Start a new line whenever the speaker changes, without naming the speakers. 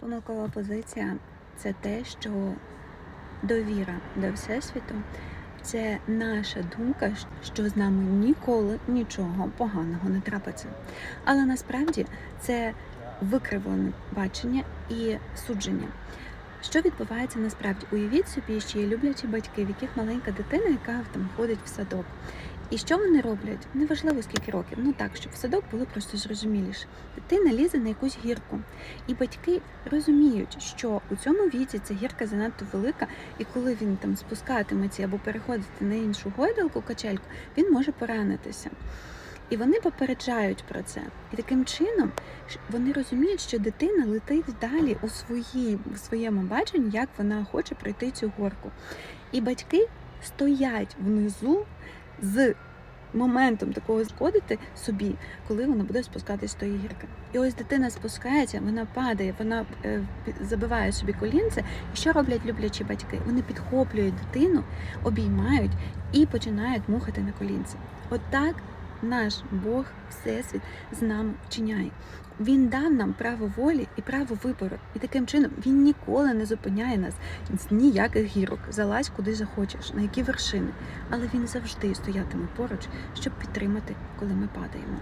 Помилкова позиція це те, що довіра до Всесвіту це наша думка, що з нами ніколи нічого поганого не трапиться. Але насправді це викривлене бачення і судження. Що відбувається насправді? Уявіть собі, що є люблячі батьки, в яких маленька дитина, яка там ходить в садок. І що вони роблять? Неважливо скільки років. Ну так, щоб в садок було просто зрозуміліше. Дитина лізе на якусь гірку, і батьки розуміють, що у цьому віці ця гірка занадто велика, і коли він там спускатиметься або переходити на іншу гойдалку, качельку, він може поранитися. І вони попереджають про це. І таким чином вони розуміють, що дитина летить далі у своїй, в своєму баченні, як вона хоче пройти цю горку. І батьки стоять внизу з моментом такого шкодити собі, коли вона буде спускатись з тої гірки. І ось дитина спускається, вона падає, вона е, забиває собі колінце. І що роблять люблячі батьки? Вони підхоплюють дитину, обіймають і починають мухати на колінце. От так наш Бог, Всесвіт з нами вчиняє. Він дав нам право волі і право вибору. І таким чином він ніколи не зупиняє нас з ніяких гірок. Залазь куди захочеш, на які вершини. Але він завжди стоятиме поруч, щоб підтримати, коли ми падаємо.